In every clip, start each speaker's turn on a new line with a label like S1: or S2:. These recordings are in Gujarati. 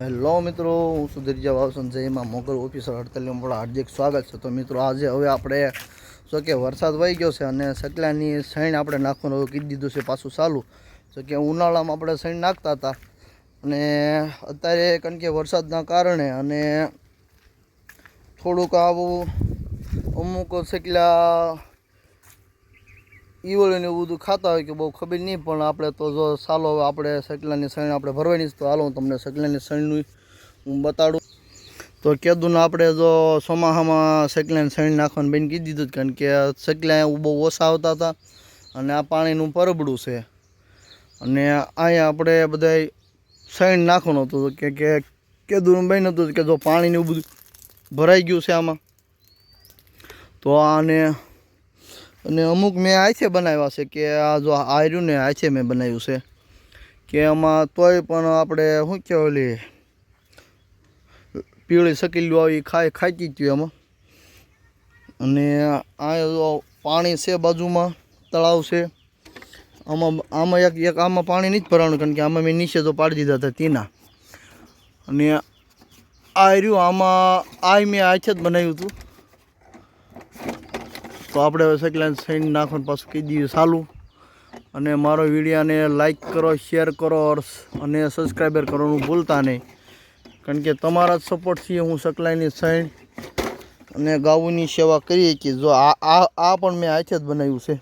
S1: હેલો મિત્રો, હું સુધીરજા વાવસન, જયમાં મોગલ ઓફિસર અડતાલીમાં પણ હાર્દિક સ્વાગત છે. તો મિત્રો, આજે હવે આપણે શું કે વરસાદ વહી ગયો છે અને સકલાની શણ આપણે નાખવાનું કીધી દીધું છે પાછું ચાલુ. તો કે ઉનાળામાં આપણે શણ નાખતા હતા અને અત્યારે કારણ કે વરસાદના કારણે અને થોડુંક આવું અમુક સકલા ઈવળ ને એવું બધું ખાતા હોય કે બહુ ખબર નહીં, પણ આપણે તો જો ચાલો આપણે સકલાની સૈણ આપણે ભરવાની જ તો હાલો હું તમને સકલાની સૈણનું હું બતાડું. તો કેદું આપણે જો ચોમાસામાં સકલાની સૈણ નાખવાનું બેન કીધી દીધું કારણ કે સકલા બહુ ઓછા આવતા હતા અને આ પાણીનું પરબડું છે. અને અહીંયા આપણે બધા સૈણ નાખવાનું હતું કે કે કેદું બેન હતું કે જો પાણીનું બધું ભરાઈ ગયું છે આમાં. તો આને અને અમુક મેં આછે બનાવ્યા છે કે આ જો આર્યું ને આછે મેં બનાવ્યું છે. કે એમાં તોય પણ આપણે શું કહેવાય ઓલી પીળી શકેલું આવી ખાઈ ખાતી ગયું એમાં. અને આ જો પાણી છે બાજુમાં, તળાવ છે. આમાં આમાં એક એક આમાં પાણી નથી ભરાવાનું કારણ કે આમાં મેં નીચે તો પાડી દીધા હતા તીના અને આ રહ્યું આમાં આ મેં આછે જ બનાવ્યું હતું. તો આપણે હવે સકલાને સૈન નાખવાનું પાછું કહી દઈએ સારું અને મારો વિડીયાને લાઇક કરો શેર કરો અને સબસ્ક્રાઈબર કરવાનું ભૂલતા નહીં. કારણ કે તમારા જ સપોર્ટથી હું સકલાઈની સાઈન અને ગાઉની સેવા કરીએ કે જો આ આ પણ મેં હાથે જ બનાવ્યું છે.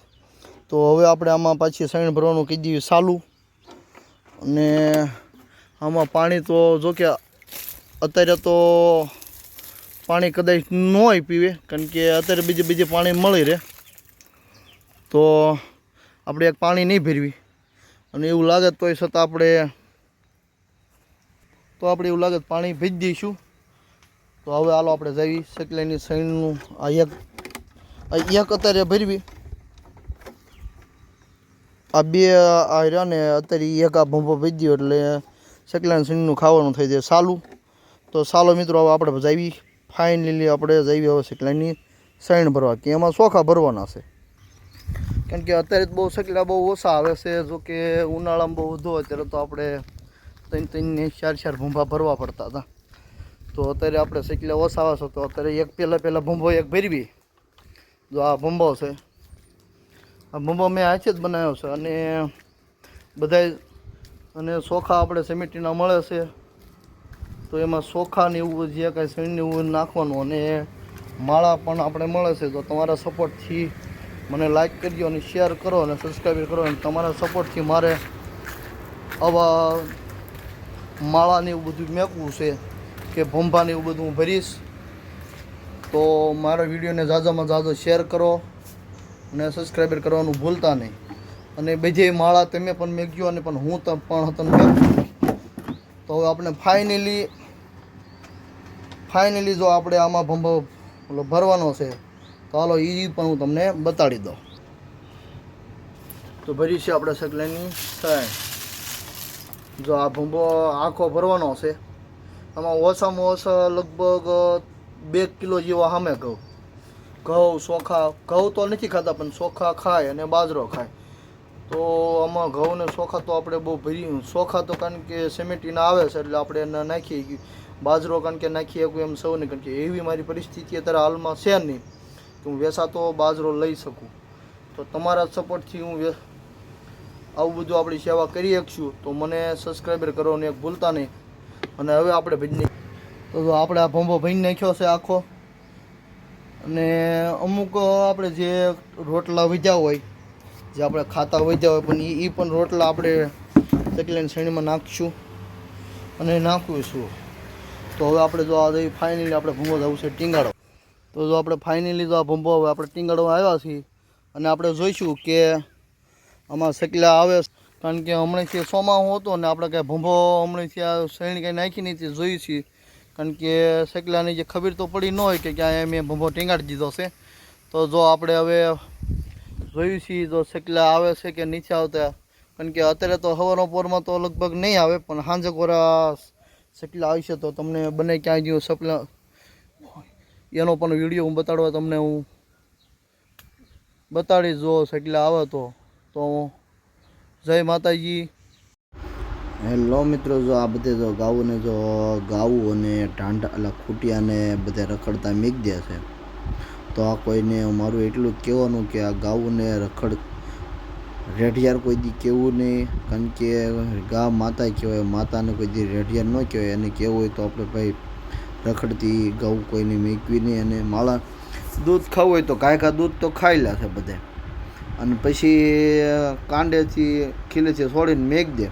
S1: તો હવે આપણે આમાં પાછી સૈણ ભરવાનું કહી દઈએ ચાલું. અને આમાં પાણી તો જો કે અત્યારે તો પાણી કદાચ ન હોય પીવે, કારણ કે અત્યારે બીજે બીજે પાણી મળી રહે. તો આપણે એક પાણી નહીં ભેરવી. અને એવું લાગે તોય છતાં આપણે તો આપણે એવું લાગે પાણી ભેજી દઈશું. તો હવે હાલો આપણે જઈ સકલાઈની સૈણનું આ એક આ એક અત્યારે ભરવી. આ બે આ રહ્યા ને અત્યારે એક આ ભંભો ભેજી એટલે સકલાઈની સૈણનું ખાવાનું થઈ જાય સાલું. તો સાલો મિત્રો, હવે આપણે જાવી ફાઇનલી આપણે જઈએ હવે સકલાની સૈણ ભરવા, કે એમાં ચોખા ભરવાના છે. કારણ કે અત્યારે બહુ સકલા બહુ ઓછા આવે છે, જો કે ઉનાળામાં બહુ વધુ અત્યારે તો આપણે ત્રણ ત્રણને ચાર ચાર ભૂંભા ભરવા પડતા હતા. તો અત્યારે આપણે સકલા ઓછા આવે છે, તો અત્યારે એક પહેલાં પહેલાં ભૂંભો એક ભરવી. જો આ ભૂંભો છે. આ ભૂંભો મેં હાથે જ બનાવ્યો છે, અને બધાય અને ચોખા આપણે સેમેટીના મળે છે. તો એમાં સોખા ને એવું જે કાંઈ સૈણ ને એવું નાખવાનું. અને માળા પણ આપણે મળે છે, તો તમારા સપોર્ટથી મને લાઇક કરજો અને શેર કરો અને સબસ્ક્રાઈબ કરો અને તમારા સપોર્ટથી મારે આવા માળાને એવું બધું મેકવું છે કે ભંભાને એવું બધું હું ભરીશ. તો મારા વિડીયોને ઝાઝામાં ઝાઝો શેર કરો અને સબસ્ક્રાઈબર કરવાનું ભૂલતા નહીં. અને બીજે માળા તમે પણ મેકજો અને પણ હું પણ તમને તો હવે આપણે ફાઇનલી ફાઇનલી જો આપણે આમાં ભંભો, ઓલો ભરવાનો છે, તો હાલો એ પણ હું તમને બતાડી દઉં. તો ભરી છે આપણે સગલેની સાઈડ જો આ ભંભો આખો ભરવાનો છે. આમાં ઓછામાં ઓછા લગભગ બે કિલો જેવા સામે ઘઉં. ઘઉં, ચોખા, ઘઉં તો નથી ખાતા, પણ ચોખા ખાય અને બાજરો ખાય. તો આમાં ઘઉંને ચોખા તો આપણે બહુ ભરી ચોખા તો કારણ કે સિમેન્ટીના આવે છે એટલે આપણે એને નાખીએ બાજરો કારણ કે નાખી શકું એમ સૌ નહીં કારણ કે એવી મારી પરિસ્થિતિ અત્યારે હાલમાં છે નહીં કે હું વેસાતો બાજરો લઈ શકું. તો તમારા સપોર્ટથી હું આવું બધું આપણી સેવા કરી શકશું. તો મને સબસ્ક્રાઈબર કરવાનું એક ભૂલતા નહીં. અને હવે આપણે ભજની તો આપણે આ ભંભો ભરી નાખ્યો છે આખો. અને અમુક આપણે જે રોટલા વીજા હોય જે આપણે ખાતા વધ્યા હોય, પણ એ પણ રોટલા આપણે ચકલીની શ્રેણીમાં નાખીશું અને નાખીશું તો હવે આપણે જો આ ફાઇનલી આપણે ભૂંગો જવું છે ટીંગાડો. તો જો આપણે ફાઇનલી જો આ ભૂંબો હવે આપણે ટીંગાડવા આવ્યા છીએ અને આપણે જોઈશું કે આમાં સકલા આવે કારણ કે હમણાંથી સોમાહું હતો ને આપણે કાંઈ ભંભો હમણાંથી આ શ્રેણી કાંઈ નાખી તે જોઈ છીએ. કારણ કે સકલાની જે ખબર તો પડી ન હોય કે ક્યાંય મેં ભંભો ટીંગાડી દીધો છે. તો જો આપણે હવે જોયું છીએ તો સકલા આવે છે કે નીચે આવતા. કારણ કે અત્યારે તો હવાનો પોરમાં તો લગભગ નહીં આવે, પણ સાંજે કોરા સકલા આવશે તો તમને બને ક્યાંય ગયું સપલા. એનો પણ વીડિયો હું બતાડવા તમને હું બતાડીશ જો સકલા આવે તો. તો જય માતાજી.
S2: હેલો મિત્રો, જો આ બધે જો ગાઉને જો ગાવું અને ઢાંઢા એટલે ખૂટિયાને બધે રખડતા મીક દે છે. તો આ કોઈને મારું એટલું કહેવાનું કે આ ગાઉને રખડ રેઢિયાર કોઈ દી કહેવું નહીં. કારણ કે ગા માતા કહેવાય, માતાને કોઈ દી રેઢિયાર ન કહેવાય. એને કહેવું હોય તો આપણે ભાઈ રખડતી ગૌ કોઈને મેકવી નહીં અને માળા દૂધ ખાવું હોય તો ગાય ઘા દૂધ તો ખાઈ લે છે બધે. અને પછી કાંડેથી ખીલેથી છોડીને મેક દે.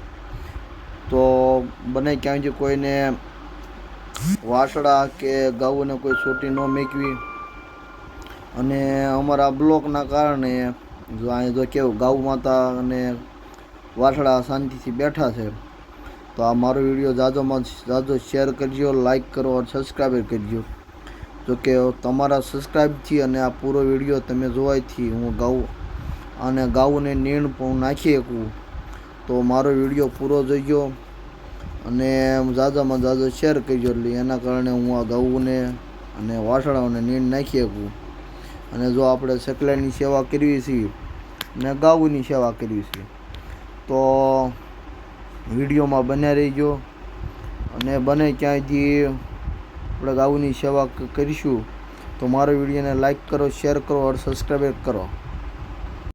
S2: તો બને ક્યાંય કોઈને વાસડા કે ગાઉને કોઈ છોટી ન મેકવી. અને અમારા બ્લોકના કારણે જો અહીંયા જો કેવું, ગાઉ માતા અને વાછડા શાંતિથી બેઠા છે, તો આ મારો વીડિયો જાજોમાં જાજો શેર કરજો લાઇક કરો અને સબસ્ક્રાઈબ કરજો. જો કે તમારા સબસ્ક્રાઈબથી અને આ પૂરો વીડિયો તમે જોવાથી હું ગાઉ અને ગાઉને નીણ પણ નાખી શકું. તો મારો વીડિયો પૂરો જોઈજો અને જાજામાં જાજો શેર કરજો એટલે એના કારણે હું આ ગાઉને અને વાસણાઓને નીણ નાખી શકું. અને જો આપણે સકલાની સેવા કરવી છીએ ને ગાઉની સેવા કરવી છે, તો વિડીયોમાં બન્યા રહીજો. અને બને ક્યાંયથી આપણે ગાઉની સેવા કરીશું. તો મારો વિડીયોને લાઈક કરો, શેર કરો, અને સબસ્ક્રાઈબ કરો.